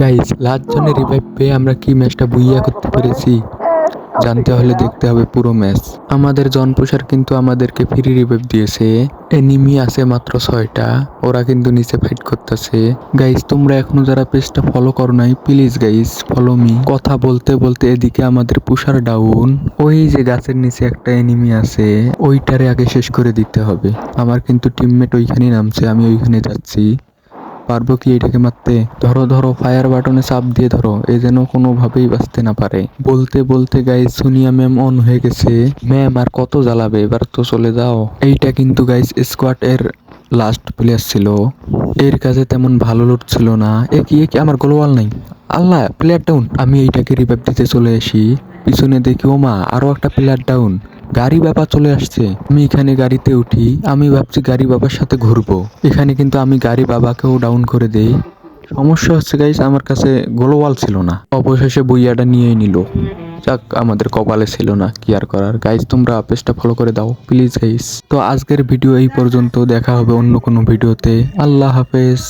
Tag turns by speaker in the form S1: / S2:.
S1: Guys last জনে revive পেয়ে আমরা কি ম্যাচটা বুইয়া করতে পেরেছি? জানতে হলে দেখতে হবে পুরো ম্যাচ আমাদের জনপ্রসার কিন্তু আমাদেরকে ফ্রি রিভাইভ দিয়েছে। এনিমি আছে মাত্র ছয়টা। ওরা কিন্তু নিচে ফাইট করতেছে। গাইস তোমরা এখনও যারা পেজটা ফলো করো নাই প্লিজ গাইস ফলো মি কথা বলতে বলতে এদিকে আমাদের পুষার ডাউন ওই যে গাছের নিচে একটা এনিমি আছে, ওইটারে আগে শেষ করে দিতে হবে। আমার কিন্তু টিমমেট ওইখানেই নামছে, আমি ওইখানে যাচ্ছি। পারব কি এটাকে মারতে? ধরো ধরো ফায়ার বাটনে চাপ দিয়ে ধরো, এ যেন কোনোভাবেই বাঁচতে না পারে। বলতে বলতে গাইজ সোনিয়া ম্যাম অন হয়ে গেছে। ম্যাম আর কত জ্বালাবে? এবার তো চলে যাও। এইটা কিন্তু গাইজ স্কোয়াড এর লাস্ট প্লেয়ার ছিল। এর কাছে তেমন ভালো লুট ছিল না। এ কি কি? আমার গোলওয়াল নাই। আল্লাহ প্লেয়ার ডাউন আমি এইটাকে রিভাইভ দিতে চলে আসি। পিছনে দেখি ও মা আরও একটা প্লেয়ার ডাউন গাড়ি বাবা চলে আসছে। আমি এখানে গাড়িতে উঠি। আমি ভাবছি গাড়ি বাবার সাথে ঘুরবো। এখানে কিন্তু আমি গাড়ি বাবাকেও ডাউন করে দেই। সমস্যা হচ্ছে গাইস আমার কাছে গোলওয়াল ছিল না। অবশেষে বইয়াটা নিয়েই নিল। যাক, আমাদের কপালে ছিল না, কি আর করার। গাইজ তোমরা পেজটা ফলো করে দাও প্লিজ গাইস তো আজকের ভিডিও এই পর্যন্ত। দেখা হবে অন্য কোনো ভিডিওতে আল্লাহ হাফেজ।